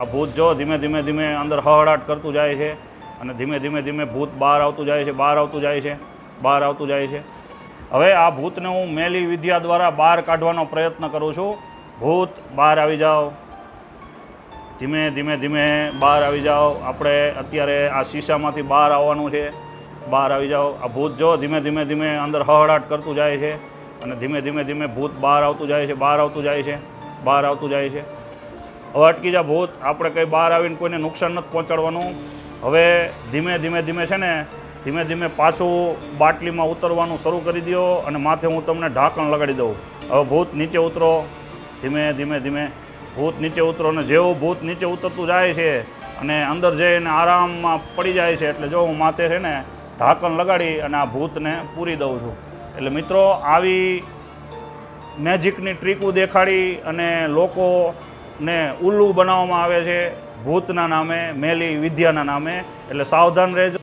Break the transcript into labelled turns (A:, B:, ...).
A: આ ભૂત જો ધીમે ધીમે ધીમે અંદર હહડાટ કરતું જાય છે અને ધીમે ધીમે ધીમે ભૂત બહાર આવતું જાય છે બહાર આવતું જાય છે બહાર આવતું જાય છે હવે આ ભૂતને હું મેલી વિદ્યા દ્વારા બહાર કાઢવાનો પ્રયત્ન કરું છું ભૂત બહાર આવી જાઓ ધીમે ધીમે ધીમે બહાર આવી જાઓ આપણે અત્યારે આ શીશામાંથી બહાર આવવાનું છે બહાર આવી જાઓ આ ભૂત જો ધીમે ધીમે ધીમે અંદર હહડાટ કરતું જાય છે અને ધીમે ધીમે ધીમે ભૂત બહાર આવતું જાય છે બહાર આવતું જાય છે બહાર આવતું જાય છે હવે અટકી જા ભૂત, આપણે કંઈ બહાર આવીને કોઈને નુકસાન નથી પહોંચાડવાનું. હવે ધીમે ધીમે ધીમે છે ને, ધીમે ધીમે પાછું બાટલીમાં ઉતરવાનું શરૂ કરી દો અને માથે હું તમને ઢાંકણ લગાડી દઉં. હવે ભૂત નીચે ઉતરો. ધીમે ધીમે ધીમે ભૂત નીચે ઉતરો અને જેવું ભૂત નીચે ઉતરતું જાય છે અને અંદર જઈને આરામમાં પડી જાય છે એટલે જો હું માથે છે ને ઢાંકણ લગાડી અને આ ભૂતને પૂરી દઉં છું. એટલે મિત્રો, આવી મેજિકની ટ્રીકું દેખાડી અને લોકોને ઉલ્લુ બનાવવામાં આવે છે. ભૂતના નામે મેલી વિદ્યાના નામે. એટલે સાવધાન રહેજો.